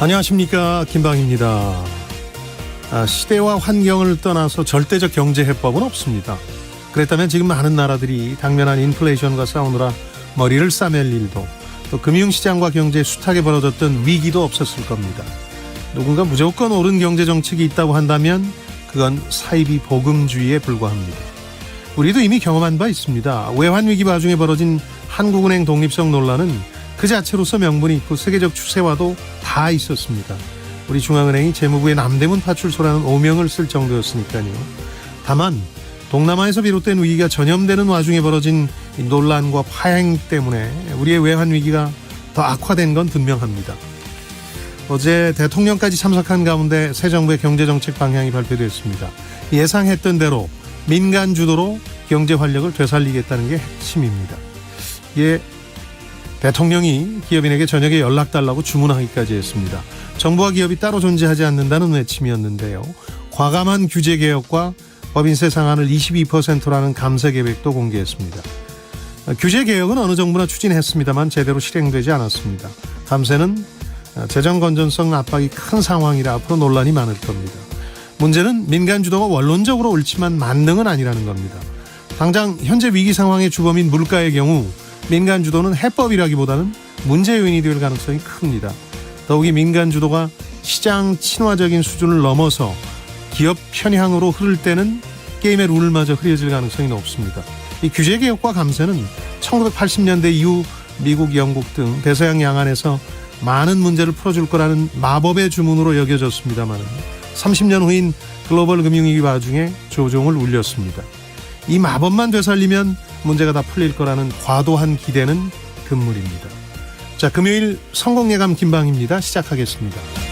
안녕하십니까 김방입니다. 아, 시대와 환경을 떠나서 절대적 경제 해법은 없습니다. 그랬다면 지금 많은 나라들이 당면한 인플레이션과 싸우느라 머리를 싸맬 일도 또 금융시장과 경제에 숱하게 벌어졌던 위기도 없었을 겁니다. 누군가 무조건 옳은 경제 정책이 있다고 한다면 그건 사이비 복음주의에 불과합니다. 우리도 이미 경험한 바 있습니다. 외환 위기 와중에 벌어진 한국은행 독립성 논란은 그 자체로서 명분이 있고 세계적 추세와도 다 있었습니다. 우리 중앙은행이 재무부의 남대문 파출소라는 오명을 쓸 정도였으니까요. 다만 동남아에서 비롯된 위기가 전염되는 와중에 벌어진 이 논란과 파행 때문에 우리의 외환 위기가 더 악화된 건 분명합니다. 어제 대통령까지 참석한 가운데 새 정부의 경제정책 방향이 발표됐습니다. 예상했던 대로 민간 주도로 경제 활력을 되살리겠다는 게 핵심입니다. 이게 대통령이 기업인에게 저녁에 연락 달라고 주문하기까지 했습니다. 정부와 기업이 따로 존재하지 않는다는 외침이었는데요. 과감한 규제 개혁과 법인세 상한을 22%라는 감세 계획도 공개했습니다. 규제 개혁은 어느 정부나 추진했습니다만 제대로 실행되지 않았습니다. 감세는 재정 건전성 압박이 큰 상황이라 앞으로 논란이 많을 겁니다. 문제는 민간 주도가 원론적으로 옳지만 만능은 아니라는 겁니다. 당장 현재 위기 상황의 주범인 물가의 경우 민간 주도는 해법이라기보다는 문제 요인이 될 가능성이 큽니다. 더욱이 민간 주도가 시장 친화적인 수준을 넘어서 기업 편향으로 흐를 때는 게임의 룰마저 흐려질 가능성이 높습니다. 이 규제 개혁과 감세는 1980년대 이후 미국, 영국 등 대서양 양안에서 많은 문제를 풀어줄 거라는 마법의 주문으로 여겨졌습니다만 30년 후인 글로벌 금융위기 와중에 조종을 울렸습니다. 이 마법만 되살리면 문제가 다 풀릴 거라는 과도한 기대는 금물입니다. 자, 금요일 성공 예감 김방입니다. 시작하겠습니다.